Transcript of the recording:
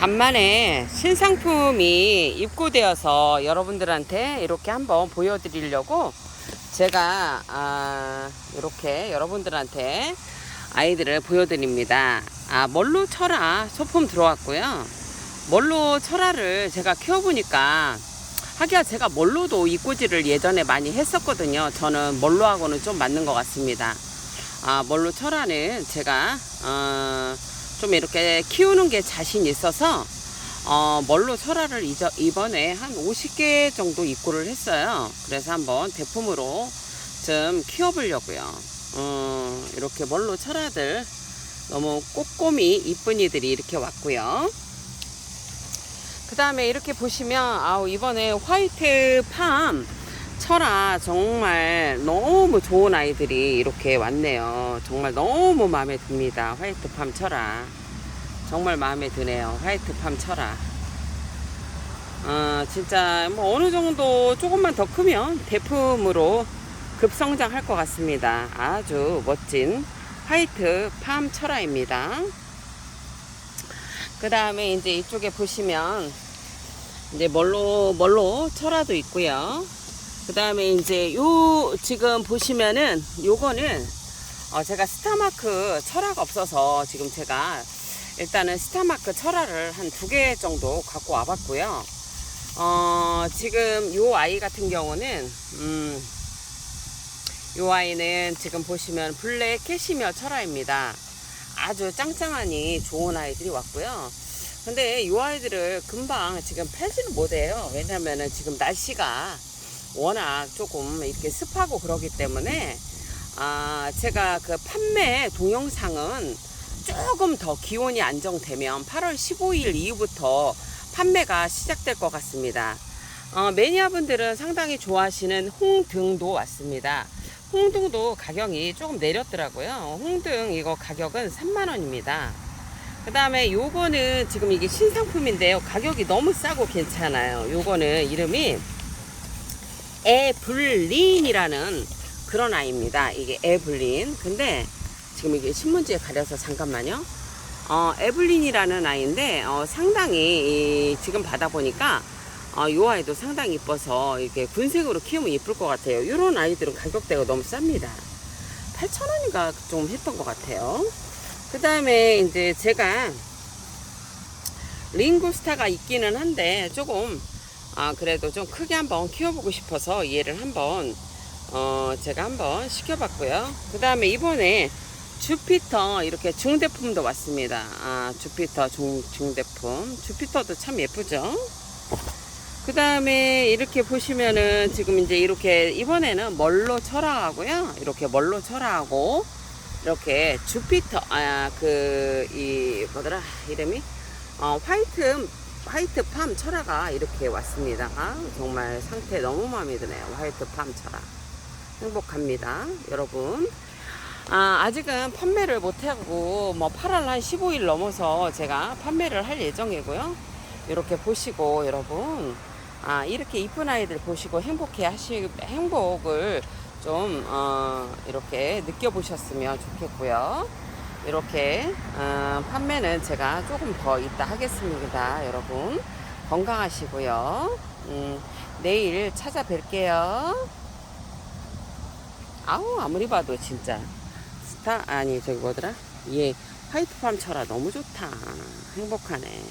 간만에 신상품이 입고되어서 여러분들한테 이렇게 한번 보여드리려고 제가 아, 이렇게 여러분들한테 아이들을 보여드립니다. 아, 멀로 철아 소품 들어왔고요. 멀로 철아를 제가 키워보니까 하기야 제가 멀로도 입고지를 예전에 많이 했었거든요. 저는 멀로하고는 좀 맞는 것 같습니다. 아, 멀로 철아는 제가 어, 좀 이렇게 키우는 게 자신 있어서 어, 멀로 이저, 이번에 한 50개 정도 입고를 했어요. 그래서 한번 대품으로 좀 키워보려고요. 어, 이렇게 멀로 철화들 너무 꼬꼬미 이쁜 이들이 이렇게 왔고요. 그 다음에 이렇게 보시면 아우 이번에 화이트 팜 철아 정말 너무 좋은 아이들이 이렇게 왔네요. 정말 너무 마음에 듭니다. 화이트 팜 철아. 정말 마음에 드네요. 화이트 팜 철아. 어, 진짜 뭐 어느 정도 조금만 더 크면 대품으로 급성장할 것 같습니다. 아주 멋진 화이트 팜 철아입니다. 그 다음에 이제 이쪽에 보시면 이제 멀로 멀로 철화도 있고요. 그 다음에 이제 요 지금 보시면은 요거는 어 제가 스타마크 철화가 없어서 지금 제가 일단은 스타마크 철화를 한 두 개 정도 갖고 와봤고요. 어 지금 요 아이 같은 경우는 음, 요 아이는 지금 보시면 블랙 캐시미어 철화입니다. 아주 짱짱하니 좋은 아이들이 왔고요. 근데 이 아이들을 금방 지금 팔지는 못해요. 왜냐면은 지금 날씨가 워낙 조금 이렇게 습하고 그러기 때문에 아 제가 그 판매 동영상은 조금 더 기온이 안정되면 8월 15일 이후부터 판매가 시작될 것 같습니다. 어, 매니아분들은 상당히 좋아하시는 홍등도 왔습니다. 홍등도 가격이 조금 내렸더라고요. 홍등 이거 가격은 3만원입니다. 그 다음에 요거는 지금 이게 신상품인데요. 가격이 너무 싸고 괜찮아요. 요거는 이름이 에블린이라는 그런 아이입니다. 이게 에블린. 근데 지금 이게 신문지에 가려서 잠깐만요. 어, 에블린이라는 아이인데 어, 상당히 이, 지금 받아 보니까 어, 이 아이도 상당히 이뻐서 이렇게 군색으로 키우면 이쁠 것 같아요. 이런 아이들은 가격대가 너무 쌉니다. 8,000원인가 좀 했던 것 같아요. 그 다음에 이제 제가 링구스타가 있기는 한데 조금 아 그래도 좀 크게 한번 키워보고 싶어서 얘를 한번 어 제가 한번 시켜봤고요. 그 다음에 이번에 주피터 이렇게 중대품도 왔습니다. 아 주피터 중 중대품 주피터도 참 예쁘죠. 그 다음에 이렇게 보시면은 지금 이제 이렇게 이번에는 멀로 철화하고요. 이렇게 멀로 철화하고 이렇게 주피터 아 그 이 뭐더라 이름이 어 화이트 화이트 팜 철화가 이렇게 왔습니다. 아 정말 상태 너무 마음에 드네요. 화이트 팜 철화 행복합니다, 여러분. 아, 아직은 판매를 못하고 뭐 8월 한 15일 넘어서 제가 판매를 할 예정이고요. 이렇게 보시고 여러분 아, 이렇게 이쁜 아이들 보시고 행복해 하시 행복을 좀 어, 이렇게 느껴보셨으면 좋겠고요. 이렇게 어, 판매는 제가 조금 더 이따 하겠습니다, 여러분. 건강하시고요. 음, 내일 찾아뵐게요. 아우 아무리 봐도 진짜 스타 아니 저기 뭐더라? 얘 화이트 팜 철아 너무 좋다. 행복하네.